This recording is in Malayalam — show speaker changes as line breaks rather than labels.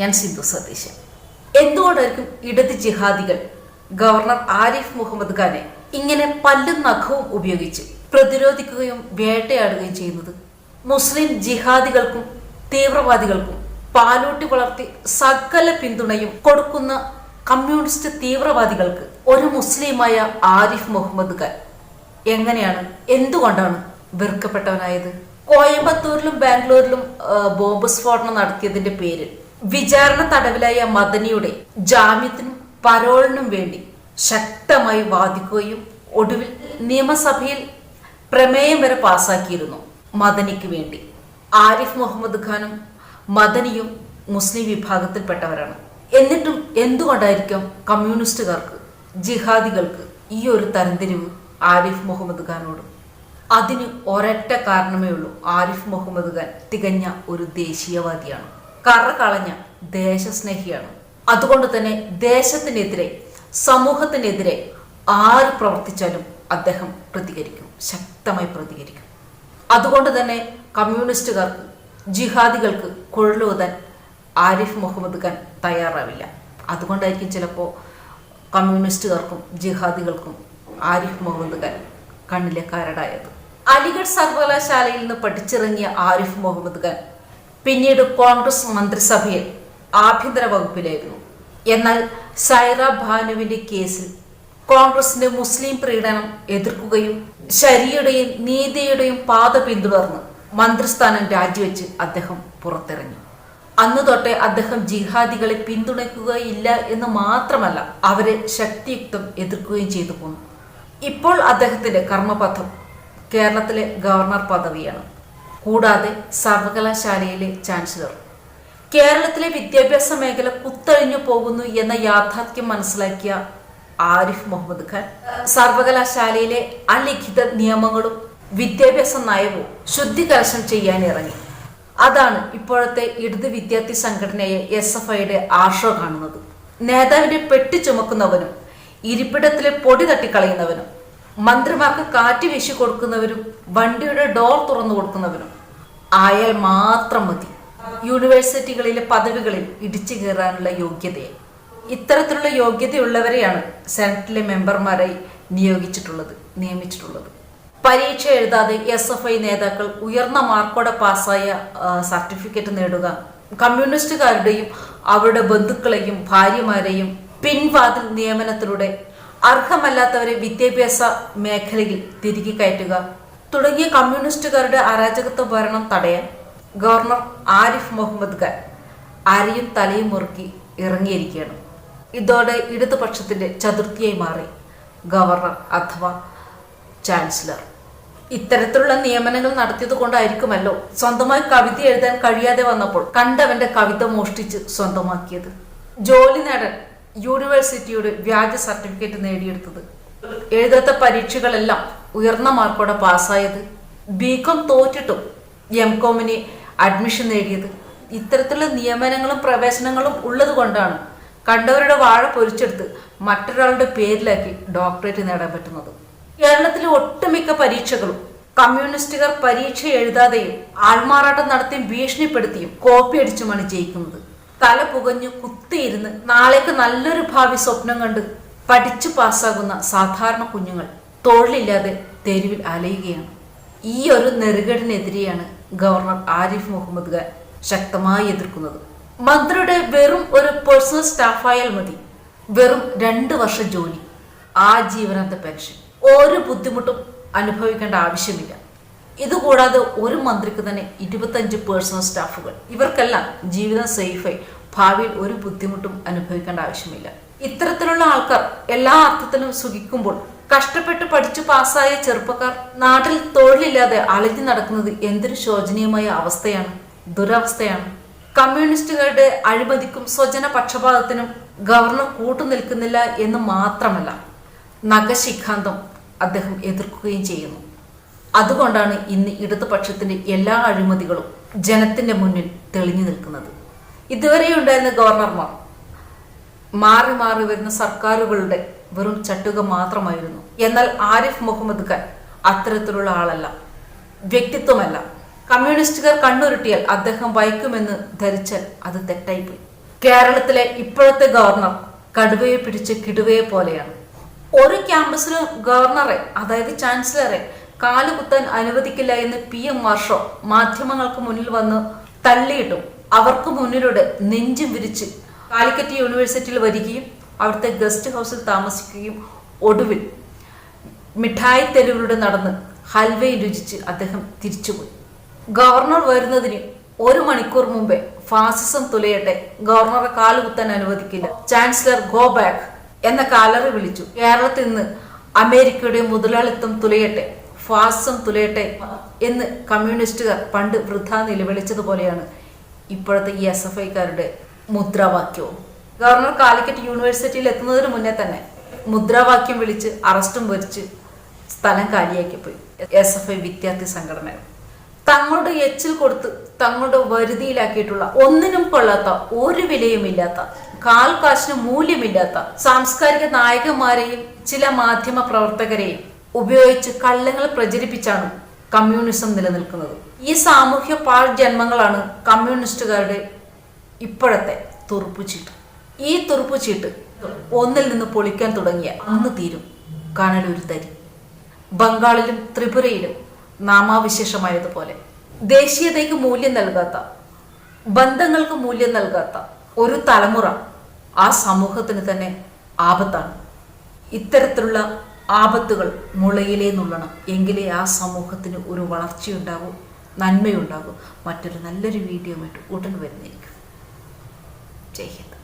ഞാൻ സിന്ധു സതീശൻ. എന്തുകൊണ്ടായിരിക്കും ഇടത് ജിഹാദികൾ ഗവർണർ ആരിഫ് മുഹമ്മദ് ഖാനെ ഇങ്ങനെ പല്ലും നഖവും ഉപയോഗിച്ച് പ്രതിരോധിക്കുകയും വേട്ടയാടുകയും ചെയ്യുന്നത്? മുസ്ലിം ജിഹാദികൾക്കും തീവ്രവാദികൾക്കും പാലൂട്ടി വളർത്തി സകല പിന്തുണയും കൊടുക്കുന്ന കമ്മ്യൂണിസ്റ്റ് തീവ്രവാദികൾക്ക് ഒരു മുസ്ലിമായ ആരിഫ് മുഹമ്മദ് ഖാൻ എങ്ങനെയാണ് എന്തുകൊണ്ടാണ് വെറുക്കപ്പെട്ടവനായത്? കോയമ്പത്തൂരിലും ബാംഗ്ലൂരിലും ബോംബ് സ്ഫോടനം നടത്തിയതിന്റെ പേരിൽ വിചാരണ തടവിലായ മദനിയുടെ ജാമ്യത്തിനും പരോളിനും വേണ്ടി ശക്തമായി വാദിക്കുകയും ഒടുവിൽ നിയമസഭയിൽ പ്രമേയം വരെ പാസാക്കിയിരുന്നു മദനിക്ക് വേണ്ടി. ആരിഫ് മുഹമ്മദ് ഖാനും മദനിയും മുസ്ലിം വിഭാഗത്തിൽപ്പെട്ടവരാണ്. എന്നിട്ടും എന്തുകൊണ്ടായിരിക്കും കമ്മ്യൂണിസ്റ്റുകാർക്ക് ജിഹാദികൾക്ക് ഈ ഒരു തരംതിരിവ് ആരിഫ് മുഹമ്മദ് ഖാനോട്? അതിന് ഒരൊറ്റ കാരണമേ ഉള്ളൂ ആരിഫ് മുഹമ്മദ് ഖാൻ തികഞ്ഞ ഒരു ദേശീയവാദിയാണ്. കറ കളഞ്ഞ ദേശസ്നേഹിയാണ്. അതുകൊണ്ട് തന്നെ ദേശത്തിനെതിരെ സമൂഹത്തിനെതിരെ ആര് പ്രവർത്തിച്ചാലും അദ്ദേഹം പ്രതികരിക്കും ശക്തമായി പ്രതികരിക്കും. അതുകൊണ്ട് തന്നെ കമ്മ്യൂണിസ്റ്റുകാർക്ക് ജിഹാദികൾക്ക് കൊള്ളൂതാൻ ആരിഫ് മുഹമ്മദ് ഖാൻ തയ്യാറാവില്ല. അതുകൊണ്ടായിരിക്കും ചിലപ്പോൾ കമ്മ്യൂണിസ്റ്റുകാർക്കും ജിഹാദികൾക്കും ആരിഫ് മുഹമ്മദ് ഖാൻ കണ്ണിലെ കരടായത്. അലിഗഡ് സർവകലാശാലയിൽ നിന്ന് പഠിച്ചിറങ്ങിയ ആരിഫ് മുഹമ്മദ് ഖാൻ പിന്നീട് കോൺഗ്രസ് മന്ത്രിസഭയിൽ ആഭ്യന്തര വകുപ്പിലായിരുന്നു. എന്നാൽ സൈറ ഭാനുവിന്റെ കേസിൽ കോൺഗ്രസിന്റെ മുസ്ലിം പ്രീണനം എതിർക്കുകയും ശരിയുടെയും നീതിയുടെയും പാത പിന്തുടർന്ന് മന്ത്രിസ്ഥാനം രാജിവെച്ച് അദ്ദേഹം പുറത്തിറങ്ങി. അന്ന് തൊട്ടേ അദ്ദേഹം ജിഹാദികളെ പിന്തുണയ്ക്കുകയില്ല എന്ന് മാത്രമല്ല അവരെ ശക്തിയുക്തം എതിർക്കുകയും ചെയ്തു പോന്നു. ഇപ്പോൾ അദ്ദേഹത്തിന്റെ കർമ്മപഥം കേരളത്തിലെ ഗവർണർ പദവിയാണ്. കൂടാതെ സർവകലാശാലയിലെ ചാൻസലർ. കേരളത്തിലെ വിദ്യാഭ്യാസ മേഖല കുത്തഴിഞ്ഞു പോകുന്നു എന്ന യാഥാർത്ഥ്യം മനസ്സിലാക്കിയ ആരിഫ് മുഹമ്മദ് ഖാൻ സർവകലാശാലയിലെ അലിഖിത നിയമങ്ങളും വിദ്യാഭ്യാസ നയവും ശുദ്ധികലശം ചെയ്യാൻ ഇറങ്ങി. അതാണ് ഇപ്പോഴത്തെ ഇടത് വിദ്യാർത്ഥി സംഘടനയെ എസ് എഫ് ഐയുടെ ആർഷോ കാണുന്നത്. നേതാവിന്റെ പെട്ടി ചുമക്കുന്നവനും ഇരിപ്പിടത്തിലെ പൊടി തട്ടിക്കളയുന്നവനും മന്ത്രിമാർക്ക് കാറ്റ് വീശി കൊടുക്കുന്നവരും വണ്ടിയുടെ ഡോർ തുറന്നു കൊടുക്കുന്നവരും. ആയാൽ മാത്രം മതി. യൂണിവേഴ്സിറ്റികളിലെ പദവികളിൽ ഇടിച്ചു കയറാനുള്ള യോഗ്യതയെ. ഇത്തരത്തിലുള്ള യോഗ്യതയുള്ളവരെയാണ് സെനറ്റിലെ മെമ്പർമാരായി നിയോഗിച്ചിട്ടുള്ളത് നിയമിച്ചിട്ടുള്ളത്. പരീക്ഷ എഴുതാതെ എസ് എഫ് ഐ നേതാക്കൾ ഉയർന്ന മാർക്കോടെ പാസ്സായ സർട്ടിഫിക്കറ്റ് നേടുക കമ്മ്യൂണിസ്റ്റുകാരുടെയും അവരുടെ ബന്ധുക്കളെയും ഭാര്യമാരെയും പിൻവാതിൽ നിയമനത്തിലൂടെ അർഹമല്ലാത്തവരെ വിദ്യാഭ്യാസ മേഖലയിൽ തിരികെ കയറ്റുക. തുടങ്ങിയ കമ്മ്യൂണിസ്റ്റുകാരുടെ അരാജകത്വ ഭരണം തടയാൻ ഗവർണർ ആരിഫ് മുഹമ്മദ് ഖാൻ അരയും തലയും മുറുക്കി ഇറങ്ങിയിരിക്കുകയാണ്. ഇതോടെ ഇടതുപക്ഷത്തിന്റെ ചതുർത്ഥിയായി മാറി ഗവർണർ അഥവാ ചാൻസലർ. ഇത്തരത്തിലുള്ള നിയമനങ്ങൾ നടത്തിയത് കൊണ്ടായിരിക്കുമല്ലോ സ്വന്തമായി കവിത എഴുതാൻ കഴിയാതെ വന്നപ്പോൾ കണ്ടവന്റെ കവിത മോഷ്ടിച്ച് സ്വന്തമാക്കിയത്. ജോലി നേടാൻ യൂണിവേഴ്സിറ്റിയുടെ വ്യാജ സർട്ടിഫിക്കറ്റ് നേടിയെടുത്തത്. എഴുതാത്ത പരീക്ഷകളെല്ലാം ഉയർന്ന മാർക്കോടെ പാസ്സായത്. ബികോം തോറ്റിട്ടും എം കോമിന് അഡ്മിഷൻ നേടിയത്. ഇത്തരത്തിലുള്ള നിയമനങ്ങളും പ്രവേശനങ്ങളും ഉള്ളത് കൊണ്ടാണ് കണ്ടവരുടെ വാഴ പൊരിച്ചെടുത്ത് മറ്റൊരാളുടെ പേരിലാക്കി ഡോക്ടറേറ്റ് നേടാൻ പറ്റുന്നത്. കേരളത്തിലെ ഒട്ടുമിക്ക പരീക്ഷകളും കമ്മ്യൂണിസ്റ്റുകാർ പരീക്ഷ എഴുതാതെയും ആൾമാറാട്ടം നടത്തിയും ഭീഷണിപ്പെടുത്തിയും കോപ്പി അടിച്ചുമാണ് ജയിക്കുന്നത്. തല പുകഞ്ഞു കുത്തിയിരുന്ന് നാളേക്ക് നല്ലൊരു ഭാവി സ്വപ്നം കണ്ട് പഠിച്ചു പാസ്സാകുന്ന സാധാരണ കുഞ്ഞുങ്ങൾ തൊഴിലില്ലാതെ തെരുവിൽ അലയുകയാണ്. ഈ ഒരു നെറുകടിനെതിരെയാണ് ഗവർണർ ആരിഫ് മുഹമ്മദ് ഖാൻ ശക്തമായി എതിർക്കുന്നത്. മന്ത്രിയുടെ വെറും ഒരു പേഴ്സണൽ സ്റ്റാഫായാൽ മതി. വെറും രണ്ട് വർഷം ജോലി ആ ആജീവനാന്ത പെൻഷൻ. ഒരു ബുദ്ധിമുട്ടും അനുഭവിക്കേണ്ട ആവശ്യമില്ല. ഇതുകൂടാതെ ഒരു മന്ത്രിക്ക് തന്നെ ഇരുപത്തഞ്ച് പേഴ്സണൽ സ്റ്റാഫുകൾ ഇവർക്കെല്ലാം ജീവിതം സേഫായി ഭാവിയിൽ ഒരു ബുദ്ധിമുട്ടും അനുഭവിക്കേണ്ട ആവശ്യമില്ല. ഇത്തരത്തിലുള്ള ആൾക്കാർ എല്ലാ അർത്ഥത്തിലും സുഖിക്കുമ്പോൾ കഷ്ടപ്പെട്ട് പഠിച്ചു പാസ്സായ ചെറുപ്പക്കാർ നാട്ടിൽ തൊഴിലില്ലാതെ അലഞ്ഞു നടക്കുന്നത് എന്തൊരു ശോചനീയമായ അവസ്ഥയാണ് ദുരവസ്ഥയാണ്. കമ്മ്യൂണിസ്റ്റുകളുടെ അഴിമതിക്കും സ്വജന പക്ഷപാതത്തിനും ഗവർണർ കൂട്ടുനിൽക്കുന്നില്ല എന്ന് മാത്രമല്ല നഖശിഖാന്തം അദ്ദേഹം എതിർക്കുകയും ചെയ്യുന്നു. അതുകൊണ്ടാണ് ഇന്ന് ഇടതുപക്ഷത്തിന്റെ എല്ലാ അഴിമതികളും ജനത്തിന്റെ മുന്നിൽ തെളിഞ്ഞു നിൽക്കുന്നത്. ഇതുവരെ ഉണ്ടായിരുന്ന ഗവർണർമാർ മാറി മാറി വരുന്ന സർക്കാരുകളുടെ വെറും ചട്ടുക മാത്രമായിരുന്നു. എന്നാൽ ആരിഫ് മുഹമ്മദ് ഖാൻ അത്തരത്തിലുള്ള ആളല്ല വ്യക്തിത്വമല്ല. കമ്മ്യൂണിസ്റ്റുകാർ കണ്ണുരുട്ടിയാൽ അദ്ദേഹം വൈക്കുമെന്ന് ധരിച്ചാൽ അത് തെറ്റായിപ്പോയി. കേരളത്തിലെ ഇപ്പോഴത്തെ ഗവർണർ കടുവയെ പിടിച്ച് കിടുവയെ പോലെയാണ്. ഒരു ക്യാമ്പസിലും ഗവർണറെ അതായത് ചാൻസലറെ കാലുകുത്താൻ അനുവദിക്കില്ല എന്ന് പി എം മാർഷോ മാധ്യമങ്ങൾക്ക് മുന്നിൽ വന്ന് തള്ളിയിട്ടും അവർക്ക് മുന്നിലൂടെ നെഞ്ചും വിരിച്ച് കാലിക്കറ്റ് യൂണിവേഴ്സിറ്റിയിൽ വരികയും അവിടുത്തെ ഗസ്റ്റ് ഹൗസിൽ താമസിക്കുകയും ഒടുവിൽ മിഠായി തെരുവിലൂടെ നടന്ന് ഹൽവയിൽ രുചിച്ച് അദ്ദേഹം തിരിച്ചുപോയി. ഗവർണർ വരുന്നതിന് ഒരു മണിക്കൂർ മുമ്പേ ഫാസിസം തുലയട്ടെ ഗവർണറെ കാലുകുത്താൻ അനുവദിക്കില്ല. ചാൻസലർ ഗോ ബാക്ക് എന്ന കാലറി വിളിച്ചു. കേരളത്തിൽ നിന്ന് അമേരിക്കയുടെ മുതലാളിത്തം തുലയട്ടെ ഫാസിസം തുലയട്ടെ എന്ന് കമ്മ്യൂണിസ്റ്റുകാർ പണ്ട് വൃദ്ധ നിലവിളിച്ചതുപോലെയാണ് ഇപ്പോഴത്തെ ഈ എസ് എഫ് ഐക്കാരുടെ മുദ്രാവാക്യവും. ഗവർണർ കാലിക്കറ്റ് യൂണിവേഴ്സിറ്റിയിൽ എത്തുന്നതിന് മുന്നേ തന്നെ മുദ്രാവാക്യം വിളിച്ച് അറസ്റ്റും വരിച്ച് സ്ഥലം കാലിയാക്കി പോയി എസ് എഫ് ഐ വിദ്യാർത്ഥി സംഘടന തങ്ങളുടെ എച്ചിൽ കൊടുത്ത് തങ്ങളുടെ വരുതിയിലാക്കിയിട്ടുള്ള ഒന്നിനും കൊള്ളാത്ത ഒരു വിലയുമില്ലാത്ത കാൽ കാശിന് മൂല്യമില്ലാത്ത സാംസ്കാരിക നായകന്മാരെയും ചില മാധ്യമ പ്രവർത്തകരെയും ഉപയോഗിച്ച് കള്ളങ്ങൾ പ്രചരിപ്പിച്ചാണ് കമ്മ്യൂണിസം നിലനിൽക്കുന്നത്. ഈ സാമൂഹ്യ പാഴ്ജന്മങ്ങളാണ് കമ്മ്യൂണിസ്റ്റുകാരുടെ ഇപ്പോഴത്തെ തുറുപ്പുചീട്ട്. ഈ തുറുപ്പുചീട്ട് ഒന്നിൽ നിന്ന് പൊളിക്കാൻ തുടങ്ങിയ അന്ന് തീരും കാണലൊരു തരി. ബംഗാളിലും ത്രിപുരയിലും നാമാവിശേഷമായതുപോലെ. ദേശീയതയ്ക്ക് മൂല്യം നൽകാത്ത ബന്ധങ്ങൾക്ക് മൂല്യം നൽകാത്ത ഒരു തലമുറ ആ സമൂഹത്തിന് തന്നെ ആപത്താണ്. ഇത്തരത്തിലുള്ള ആപത്തുകൾ മുളയിലേ നുള്ളണം. എങ്കിലേ ആ സമൂഹത്തിന് ഒരു വളർച്ചയുണ്ടാകും നന്മയുണ്ടാകും. മറ്റൊരു നല്ലൊരു വീഡിയോ ആയിട്ട് ഉടൻ വരുന്നതായിരിക്കും. ജയ് ഹിന്ദ്.